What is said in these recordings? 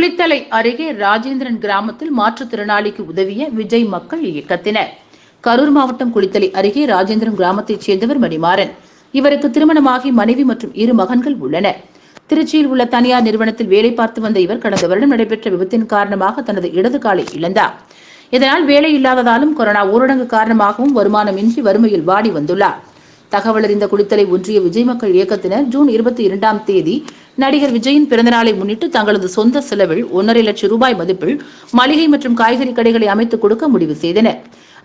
குளித்தலை அருகே ராஜேந்திரன் கிராமத்தில் மாற்றுத்திறனாளிக்கு உதவிய விஜய் மக்கள் இயக்கத்தினர். கரூர் மாவட்டம் குளித்தலை அருகே ராஜேந்திரன் கிராமத்தைச் சேர்ந்தவர் மணிமாறன். இவருக்கு திருமணமாகி மனைவி மற்றும் இரு மகன்கள் உள்ளனர். திருச்சியில் உள்ள தனியார் நிறுவனத்தில் வேலை பார்த்து வந்த இவர் கடந்த வருடம் நடைபெற்ற விபத்தின் காரணமாக தனது இடது காலை இழந்தார். இதனால் வேலை இல்லாததாலும் கொரோனா ஊரடங்கு காரணமாகவும் வருமானமின்றி வறுமையில் வாடி வந்துள்ளார். தகவல் அறிந்த குளித்தலை ஒன்றிய விஜய் மக்கள் இயக்கத்தினர் ஜூன் இருபத்தி இரண்டாம் தேதி நடிகர் விஜயின் பிறந்தநாளை முன்னிட்டு தங்களது சொந்த செலவில் ஒன்றரை லட்சம் ரூபாய் மதிப்பில் மளிகை மற்றும் காய்கறி கடைகளை அமைத்துக் கொடுக்க முடிவு செய்தனர்.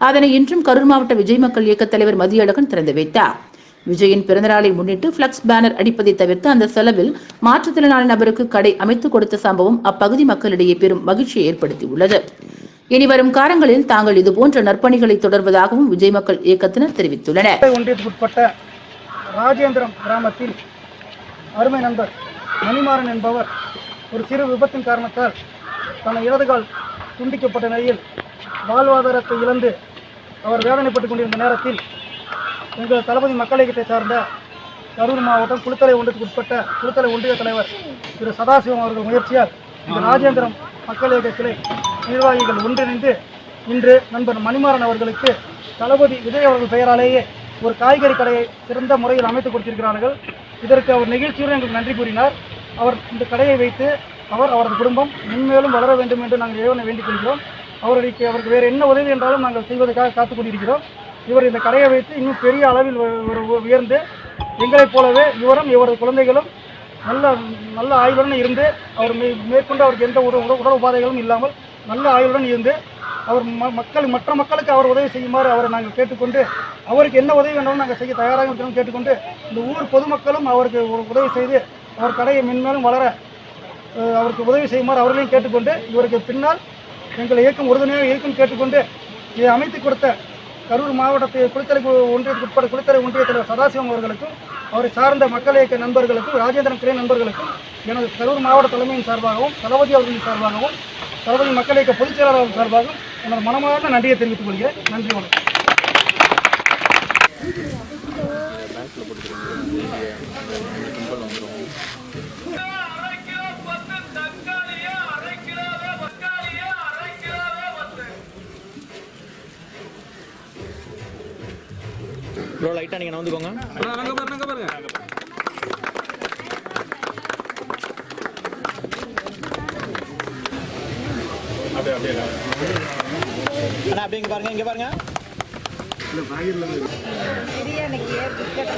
அதனை இன்றும் கரூர் மாவட்ட விஜய் மக்கள் இயக்க தலைவர் மதியழகன் திறந்து வைத்தார். விஜயின் பிறந்தநாளை முன்னிட்டு பிளக்ஸ் பேனர் அடிப்பதை தவிர்த்து அந்த செலவில் மாற்றுத்திறனாளி நபருக்கு கடை அமைத்துக் கொடுத்த சம்பவம் அப்பகுதி மக்களிடையே பெரும் மகிழ்ச்சியை ஏற்படுத்தியுள்ளது. இனி வரும் காலங்களில் தாங்கள் இதுபோன்ற நற்பணிகளை தொடர்வதாகவும் விஜய் மக்கள் இயக்கத்தினர் தெரிவித்துள்ளனர். ஒன்றியத்துக்குட்பட்ட ராஜேந்திரம் கிராமத்தில் அருமை நண்பர் மணிமாறன் என்பவர் ஒரு சிறு விபத்தின் காரணத்தால் தன் இடதுகால் துண்டிக்கப்பட்ட நிலையில் வாழ்வாதாரத்தை இழந்து அவர் வேதனைப்பட்டுக் கொண்டிருந்த நேரத்தில் எங்கள் தளபதி மக்கள் இயக்கத்தை சார்ந்த கரூர் மாவட்டம் குளித்தலை ஒன்றியத்துக்கு உட்பட்ட குளித்தலை ஒன்றிய தலைவர் திரு சதாசிவம் அவர்கள் முயற்சியால் இந்த ராஜேந்திரம் மக்கள் இயக்க கிளை நிர்வாகிகள் ஒன்றிணைந்து இன்று நண்பர் மணிமாறன் அவர்களுக்கு தளபதி விஜய் அவர்கள் பெயராலேயே ஒரு காய்கறி கடையை சிறந்த முறையில் அமைத்து கொடுத்திருக்கிறார்கள். இதற்கு அவர் நிகழ்ச்சியுடன் எங்களுக்கு நன்றி கூறினார். அவர் இந்த கடையை வைத்து அவர் அவரது குடும்பம் மென்மேலும் வளர வேண்டும் என்று நாங்கள் இறைவனை வேண்டிக் கொள்கிறோம். அவர்களுக்கு அவருக்கு வேறு என்ன உதவி என்றாலும் நாங்கள் செய்வதற்காக காத்துக் கொண்டிருக்கிறோம். இவர் இந்த கடையை வைத்து இன்னும் பெரிய அளவில் உயர்ந்து எங்களைப் போலவே இவரும் இவரது குழந்தைகளும் நல்ல நல்ல ஆய்வுடன் இருந்து அவர் மே- மேற்கொண்டு அவருக்கு எந்த உட உடல் உபாதைகளும் இல்லாமல் நல்ல ஆய்வுடன் இருந்து அவர் ம மக்கள் மற்ற மக்களுக்கு அவர் உதவி செய்யுமாறு அவரை நாங்கள் கேட்டுக்கொண்டு அவருக்கு என்ன உதவி வேண்டாலும் நாங்கள் செய்ய தயாராக இருக்கிறோம் கேட்டுக்கொண்டு இந்த ஊர் பொதுமக்களும் அவருக்கு ஒரு உதவி செய்து அவர் கடையை மென்மேலும் வளர அவருக்கு உதவி செய்யுமாறு அவர்களையும் கேட்டுக்கொண்டு இவருக்கு பின்னால் எங்கள் இயக்கம் உறுதுணையாக இருக்கும் கேட்டுக்கொண்டு இதை அமைத்து கொடுத்த கரூர் மாவட்டத்தை குளித்தலை கு- ஒன்றியத்துக்கு உட்பட குளித்தலை ஒன்றிய தலைவர் சதாசிவம் அவர்களுக்கும் அவரை சார்ந்த மக்கள் இயக்க நண்பர்களுக்கும் ராஜேந்திரன் கிரே நண்பர்களுக்கும் எனது கரூர் மாவட்ட தலைமையின் சார்பாகவும் தளபதி அவர்களின் சார்பாகவும் தளபதி மக்கள் இயக்க பொதுச் செயலாளர் சார்பாகவும் எனது மனமார்ந்த நன்றியை தெரிவித்துக் கொள்கிறேன். நன்றி வணக்கம். ப்ரோ லைட்டாக நீங்கள் நவுந்துக்கோங்க. அண்ணா அப்படியே இங்கே பாருங்க இங்கே பாருங்க. பிரியாணிக்கு பிஸ்கட்